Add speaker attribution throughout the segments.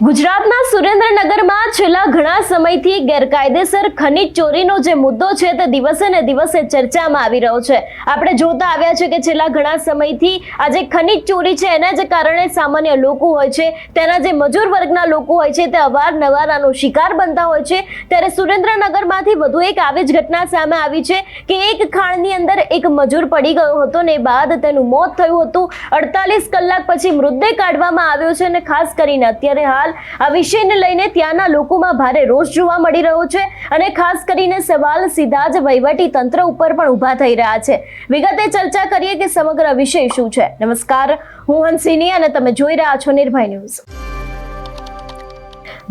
Speaker 1: ગુજરાતના સુરેન્દ્રનગરમાં છેલ્લા ઘણા સમયથી ગેરકાયદેસર ખનીજ ચોરીનો જે મુદ્દો છે તે દિવસે ને દિવસે ચર્ચામાં આવી રહ્યો છે. આપણે જોતા આવ્યા છે કે છેલ્લા ઘણા સમયથી આ જે ખનીજ ચોરી છે એના જે કારણે સામાન્ય લોકો હોય છે, તેના જે મજૂર વર્ગના લોકો હોય છે તે અવારનવાર આનો શિકાર બનતા હોય છે. ત્યારે સુરેન્દ્રનગરમાંથી વધુ એક આવી જ ઘટના સામે આવી છે કે એક ખાણની અંદર એક મજૂર પડી ગયો હતો ને બાદ તેનું મોત થયું હતું. અડતાલીસ કલાક પછી મૃતદેહ કાઢવામાં આવ્યો છે અને ખાસ કરીને અત્યારે હાલ આ વિષયને લઈને ત્યાંના લોકોમાં ભારે રોષ જોવા મળી રહ્યો છે અને ખાસ કરીને સવાલ સીધા જ વહીવટી તંત્ર ઉપર પણ ઊભા થઈ રહ્યા છે. વિગતે ચર્ચા કરીએ કે સમગ્ર વિષય શું છે? નમસ્કાર, હું હંસિની અને તમે જોઈ રહ્યા છો નિર્ભય ન્યૂઝ.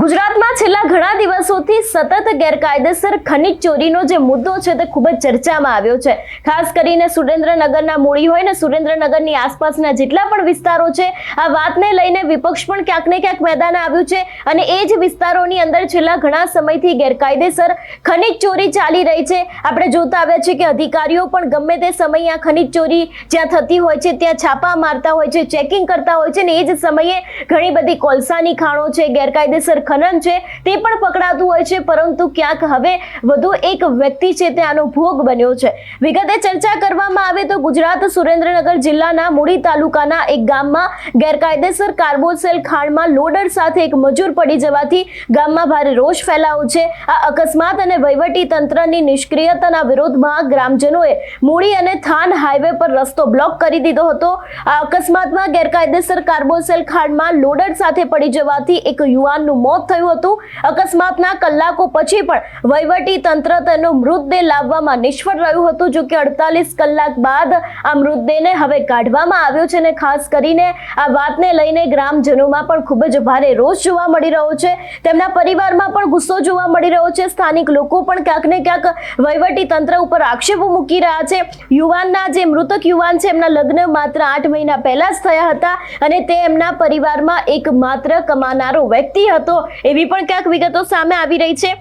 Speaker 1: ગુજરાતમાં છેલ્લા ઘણા દિવસોથી સતત ગેરકાયદેસર ખનિજ ચોરીનો જે મુદ્દો છે તે ખૂબ જ ચર્ચામાં આવ્યો છે. ખાસ કરીને સુરેન્દ્રનગરના મૂડી હોય ને સુરેન્દ્રનગરની આસપાસના જેટલા પણ વિસ્તારો છે, આ વાતને લઈને વિપક્ષ પણ ક્યાંક ને ક્યાંક મેદાને આવ્યું છે અને એ જ વિસ્તારોની અંદર છેલ્લા ઘણા સમયથી ગેરકાયદેસર ખનિજ ચોરી ચાલી રહી છે. આપણે જોતા આવ્યા છે કે અધિકારીઓ પણ ગમે તે સમયે આ ખનિજ ચોરી જ્યાં થતી હોય છે, ત્યાં છાપા મારતા હોય છે, ચેકિંગ કરતા હોય છે ને એ જ સમયે ઘણી બધી કોલસાની ખાણો છે, ગેરકાયદેસર ખનન છે તે પણ પકડાતું હોય છે, પરંતુ ક્યાંક હવે વધુ એક વ્યક્તિ છે તે આનો ભોગ બન્યો છે. વિગતે ચર્ચા કરવામાં આવે તો ગુજરાત સુરેન્દ્રનગર જિલ્લાના મૂડી તાલુકાના એક ગામમાં ગેરકાયદેસર કાર્બોસેલ ખાણમાં લોડર સાથે એક મજૂર પડી જવાથી ગામમાં ભારે રોષ ફેલાયો છે. આ અકસ્માત અને વહીવટી તંત્રની નિષ્ક્રિયતાના વિરોધમાં ગ્રામજનોએ મૂડી અને થાન હાઈવે પર રસ્તો બ્લોક કરી દીધો હતો. આ અકસ્માતમાં ગેરકાયદેસર કાર્બોસેલ ખાણમાં લોડર સાથે પડી જવાથી એક યુવાનનું મોત થયું હતું. અકસ્માતના કલાકો પછી પણ વહીવટી તંત્ર તેનો મૃતદેહ લાવવામાં નિષ્ફળ રહ્યું હતું, જો કે અડતાલીસ કલાક બાદ આ મૃતદેહને હવે કાઢવામાં આવ્યો છે અને ખાસ કરીને આ વાતને લઈને ગ્રામજનોમાં પણ ખૂબ જ ભારે રોષ જોવા મળી રહ્યો છે. તેમના પરિવારમાં પણ ગુસ્સો જોવા મળી રહ્યો છે. સ્થાનિક લોકો પણ ક્યાંક ને ક્યાંક વહીવટી તંત્ર ઉપર આક્ષેપો મૂકી રહ્યા છે. યુવાનના જે મૃતક યુવાન છે, એમના લગ્ન માત્ર આઠ મહિના પહેલા જ થયા હતા અને તે એમના પરિવારમાં એક માત્ર કમાનારો વ્યક્તિ હતો. એવી પણ ક્યાંક વિગતો સામે આવી રહી છે.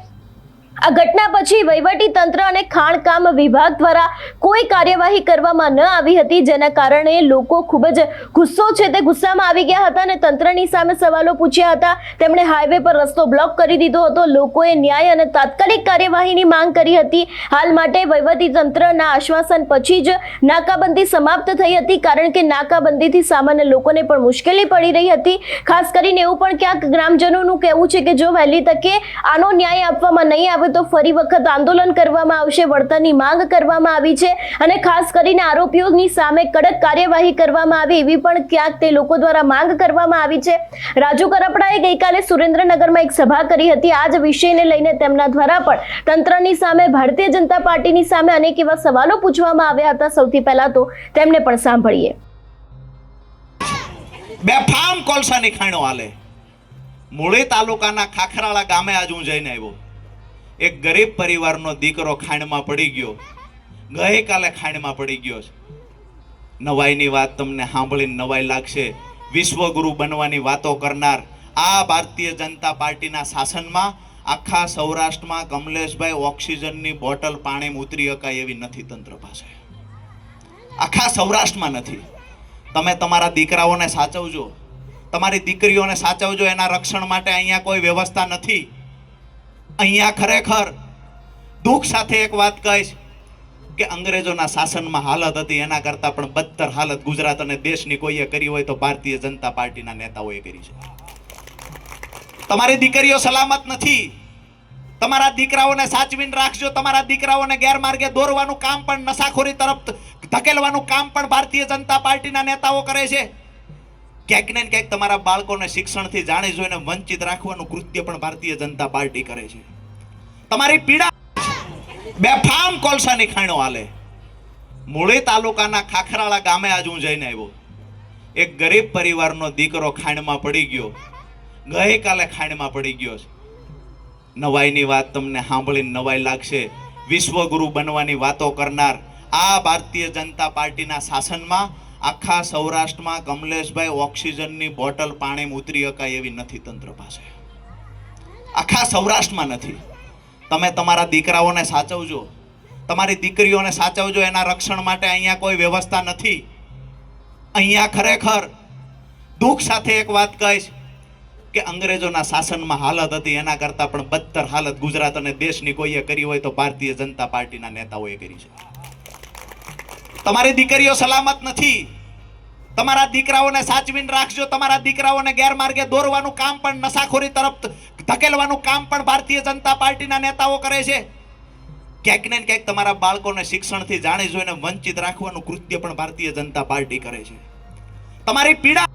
Speaker 1: આ ઘટના પછી વહીવટી તંત્ર અને ખાણકામ વિભાગ દ્વારા કોઈ કાર્યવાહી કરવામાં ન આવી હતી, જેના કારણે લોકો ખૂબ જ ગુસ્સો છે. તે ગુસ્સામાં આવી ગયા હતા અને તંત્રની સામે સવાલો પૂછ્યા હતા. તેમણે હાઈવે પર રસ્તો બ્લોક કરી દીધો હતો. લોકોએ ન્યાય અને તાત્કાલિક કાર્યવાહીની માંગ કરી હતી. હાલ માટે વહીવટી તંત્રના આશ્વાસન પછી જ નાકાબંધી સમાપ્ત થઈ હતી, કારણ કે નાકાબંધીથી સામાન્ય લોકોને પણ મુશ્કેલી પડી રહી હતી. ખાસ કરીને એવું પણ ક્યાંક ગ્રામજનોનું કહેવું છે કે જો વહેલી તકે આનો ન્યાય આપવામાં નહીં આવે તો ફરી વખત આંદોલન કરવામાં આવશે, વળતરની માંગ કરવામાં આવી છે અને ખાસ કરીને આરોપીઓની સામે કડક કાર્યવાહી કરવામાં આવી એવી પણ ક્યાંક તે લોકો દ્વારા માંગ કરવામાં આવી છે. રાજુ કરપડાએ ગઈકાલે સુરેન્દ્રનગરમાં એક સભા કરી હતી. આ જ વિષયને લઈને તેમના દ્વારા પણ તંત્રની સામે, ભારતીય જનતા પાર્ટીની સામે અનેક એવા સવાલો પૂછવામાં આવ્યા હતા. સૌથી પહેલા તો તેમને પણ સાંભળીએ.
Speaker 2: બેફામ કોલસાની ખાણો હાલે. મૂળી તાલુકાના ખાખરાળા ગામે આજ હું જઈને આવ્યો. એક ગરીબ પરિવારનો દીકરો ખાંડમાં પડી ગયો. ગઈકાલે ખાંડમાં પડી ગયો છે. નવાઈની વાત તમને સાંભળીને નવાઈ લાગશે. વિશ્વગુરુ બનવાની વાતો કરનાર આ ભારતીય જનતા પાર્ટીના શાસનમાં આખા સૌરાષ્ટ્રમાં કમલેશભાઈ ઓક્સિજનની બોટલ પાણીમાં ઉતરી શકાય એવી નથી તંત્ર પાસે. આખા સૌરાષ્ટ્રમાં નથી. તમે તમારા દીકરાઓને સાચવજો. તમારી દીકરીઓને સાચવજો. એના રક્ષણ માટે અહીંયા કોઈ વ્યવસ્થા નથી. અહીંયા ખરેખર દુઃખ સાથે એક વાત કહીશ કે અંગ્રેજોના શાસનમાં હાલત હતી, એના કરતાં પણ બદતર હાલત ગુજરાત અને દેશની કોઈએ કરી હોય તો ભારતીય જનતા પાર્ટીના નેતાઓએ કરી છે. તમારી દીકરીઓ સલામત નથી. તમારા દીકરાઓને સાચવીને રાખજો. તમારા દીકરાઓને ગેરમાર્ગે દોરવાનું કામ પણ નશાખોરી તરફ ધકેલવાનું કામ પણ ભારતીય જનતા પાર્ટીના નેતાઓ કરે છે. ક્યાંક ને ક્યાંક તમારા બાળકોને શિક્ષણથી જાણી જોઈને વંચિત રાખવાનું કૃત્ય પણ ભારતીય જનતા પાર્ટી કરે છે. તમારી પીડા બેફામ કોલસાની ખાણો હાલે. મૂળી તાલુકાના ખાખરાળા ગામે આજ હું જઈને આવ્યો. એક ગરીબ પરિવારનો દીકરો ખાંડમાં પડી ગયો. ગઈકાલે ખાંડમાં પડી ગયો છે. નવાઈની વાત તમને સાંભળીને નવાઈ લાગશે. વિશ્વગુરુ બનવાની વાતો કરનાર આ ભારતીય જનતા પાર્ટીના શાસનમાં આખા સૌરાષ્ટ્રમાં કમલેશભાઈ ઓક્સિજનની બોટલ પાણીમાં ઉતરી શકાય એવી નથી તંત્ર પાસે. આખા સૌરાષ્ટ્રમાં નથી. તમે તમારા દીકરાઓને સાચવજો. તમારી દીકરીઓને સાચવજો. એના રક્ષણ માટે અહીંયા કોઈ વ્યવસ્થા નથી. અહીંયા ખરેખર દુઃખ સાથે એક વાત કહીશ કે અંગ્રેજોના શાસનમાં હાલત હતી. એના કરતાં પણ બદતર હાલત ગુજરાત અને દેશની કોઈએ કરી હોય તો ભારતીય જનતા પાર્ટીના નેતાઓએ કરી છે. તમારી દીકરીઓ સલામત નથી. તમારા દીકરાઓને સાચવીને રાખજો. તમારા દીકરાઓને ગેરમાર્ગે દોરવાનું કામ પણ નશાખોરી તરફ ધકેલવાનું કામ પણ ભારતીય જનતા પાર્ટીના નેતાઓ કરે છે. ક્યાંક ને ક્યાંક તમારા બાળકોને શિક્ષણથી જાણી જોઈને વંચિત રાખવાનું કૃત્ય પણ ભારતીય જનતા પાર્ટી કરે છે. તમારી પીડા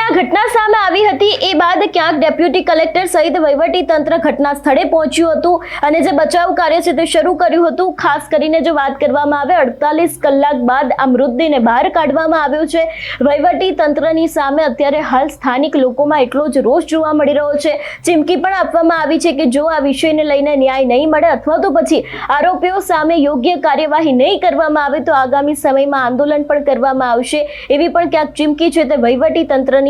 Speaker 1: આ ઘટના સામે આવી હતી. એ બાદ ક્યાંક ડેપ્યુટી કલેક્ટર સહિત વહીવટી તંત્ર ઘટના સ્થળે પહોંચ્યું હતું અને જે બચાવ કાર્ય છે તે શરૂ કર્યું હતું. ખાસ કરીને જો વાત કરવામાં આવે, અડતાલીસ કલાક બાદ આ મૃતદેહને બહાર કાઢવામાં આવ્યો છે. વહીવટી તંત્રની સામે અત્યારે હાલ સ્થાનિક લોકોમાં એટલો જ રોષ જોવા મળી રહ્યો છે. ચીમકી પણ આપવામાં આવી છે કે જો આ વિષયને લઈને ન્યાય નહીં મળે અથવા તો પછી આરોપીઓ સામે યોગ્ય કાર્યવાહી નહીં કરવામાં આવે તો આગામી સમયમાં આંદોલન પણ કરવામાં આવશે. એવી પણ ક્યાંક ચીમકી છે તે વહીવટી તંત્રની